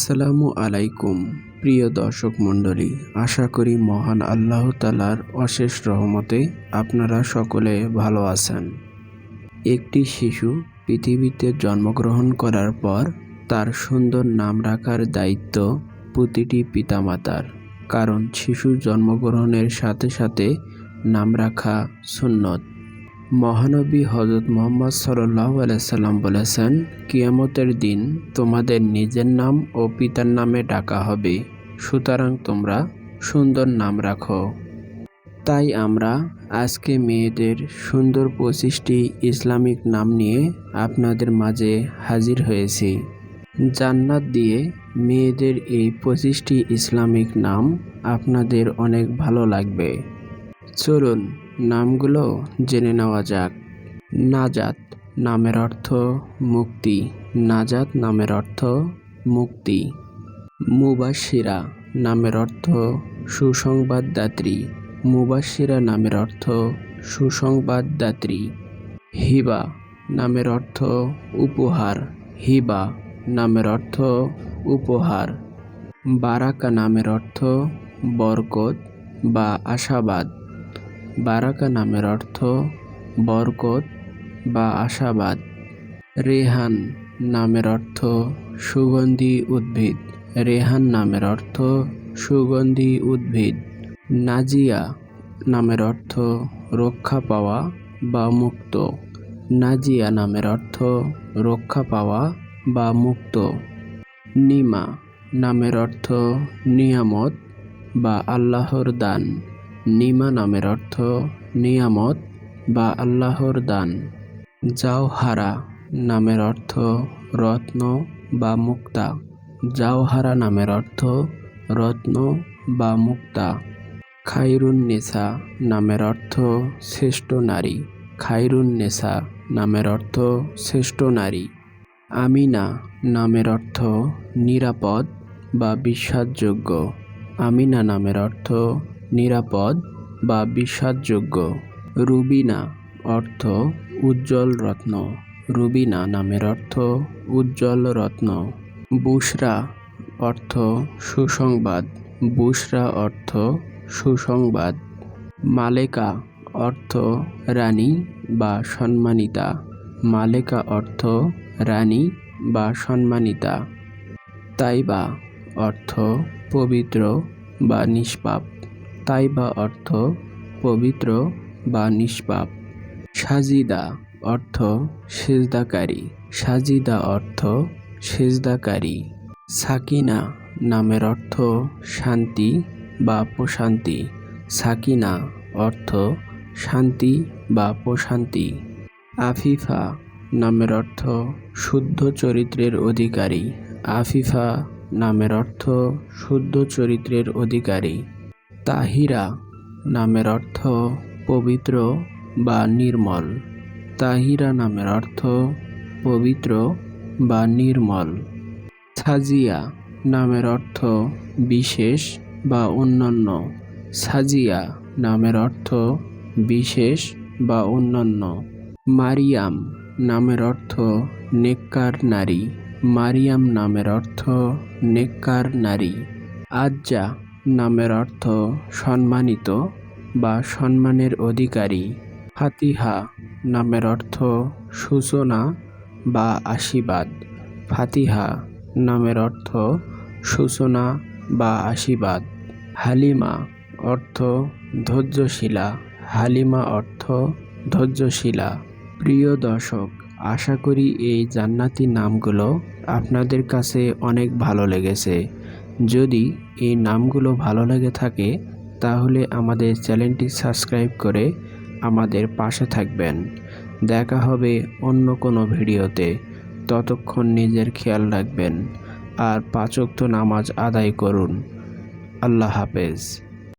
আসসালামু আলাইকুম, প্রিয় দর্শক মণ্ডলী। আশা করি মহান আল্লাহ তালার অশেষ রহমতে আপনারা সকলে ভালো আছেন। একটি শিশু পৃথিবীতে জন্মগ্রহণ করার পর তার সুন্দর নাম রাখার দায়িত্ব প্রতিটি পিতামাতার। কারণ শিশু জন্মগ্রহণের সাথে সাথে নাম রাখা সুন্নত। মহানবী হজরত মোহাম্মদ সাল্লাহ আলাইসাল্লাম বলেছেন, কিয়ামতের দিন তোমাদের নিজের নাম ও পিতার নামে ডাকা হবে, সুতরাং তোমরা সুন্দর নাম রাখো। তাই আমরা আজকে মেয়েদের সুন্দর পঁচিশটি ইসলামিক নাম নিয়ে আপনাদের মাঝে হাজির হয়েছি। জান্নাত দিয়ে মেয়েদের এই পঁচিশটি ইসলামিক নাম আপনাদের অনেক ভালো লাগবে। চলুন নামগুলো জেনে নেওয়া যাক। নাজাত নামের অর্থ মুক্তি। নাজাত নামের অর্থ মুক্তি। মুবাশিরা নামের অর্থ সুসংবাদদাত্রী। মুবাশিরা নামের অর্থ সুসংবাদদাত্রী। হিবা নামের অর্থ উপহার। হিবা নামের অর্থ উপহার। বারাকা নামের অর্থ বরকত বা আশাবাদ। বারাকা নামের অর্থ বরকত বা আশাবাদ। রেহান নামের অর্থ সুগন্ধি উদ্ভিদ। রেহান নামের অর্থ সুগন্ধি উদ্ভিদ। নাজিয়া নামের অর্থ রক্ষা পাওয়া বা মুক্ত। নাজিয়া নামের অর্থ রক্ষা পাওয়া বা মুক্ত। নিমা নামের অর্থ নিয়ামত বা আল্লাহর দান। নিমা নামের অর্থ নিয়ামত বা আল্লাহর দান। জাওহারা নামের অর্থ রত্ন বা মুক্তা। জাওহারা নামের অর্থ রত্ন বা মুক্তা। খাইরুন নেসা নামের অর্থ শ্রেষ্ঠ নারী। খাইরুন নেসা নামের অর্থ শ্রেষ্ঠ নারী। আমিনা নামের অর্থ নিরাপদ বা বিশ্বাসযোগ্য। আমিনা নামের অর্থ নিরাপদ বা বিশ্বাসযোগ্য রুবিনা অর্থ উজ্জ্বল রত্ন। রুবিনা নামের অর্থ উজ্জ্বল রত্ন। বুশরা অর্থ সুসংবাদ। বুশরা অর্থ সুসংবাদ। মালেকা অর্থ রানী বা সম্মানিতা মালেকা অর্থ রানী বা সম্মানিতা তাইবা অর্থ পবিত্র বা নিষ্পাপ। তাইবা অর্থ পবিত্র বা নিষ্পাপ। সাজিদা অর্থ সেজদাকারী। সাজিদা অর্থ সেজদাকারী। সাকিনা নামের অর্থ শান্তি বা প্রশান্তি। সাকিনা অর্থ শান্তি বা প্রশান্তি। আফিফা নামের অর্থ শুদ্ধ চরিত্রের অধিকারী। আফিফা নামের অর্থ শুদ্ধ চরিত্রের অধিকারী। তাহিরা নামের অর্থ পবিত্র বা নির্মল। তাহিরা নামের অর্থ পবিত্র বা নির্মল। সাজিয়া নামের অর্থ বিশেষ বা অন্যান্য সাজিয়া নামের অর্থ বিশেষ বা অন্যান্য মারিয়াম নামের অর্থ নেককার নারী। মারিয়াম নামের অর্থ নেককার নারী। আজ্জা নামের অর্থ সম্মানিত বা সম্মানের অধিকারী। ফাতিহা নামের অর্থ সূচনা বা আশীর্বাদ। ফাতিহা নামের অর্থ সূচনা বা আশীর্বাদ। হালিমা অর্থ ধৈর্যশীলা। হালিমা অর্থ ধৈর্যশীলা। প্রিয় দর্শক, আশা করি এই জান্নাতি নামগুলো আপনাদের কাছে অনেক ভালো লেগেছে। যদি এই নামগুলো ভালো লেগে থাকে, তাহলে আমাদের চ্যানেলটি সাবস্ক্রাইব করে আমাদের পাশে থাকবেন। দেখা হবে অন্য কোনো ভিডিওতে। ততক্ষণ নিজের খেয়াল রাখবেন। আর পাঁচক্ত নামাজ আদায় করুন। আল্লাহ হাফেজ।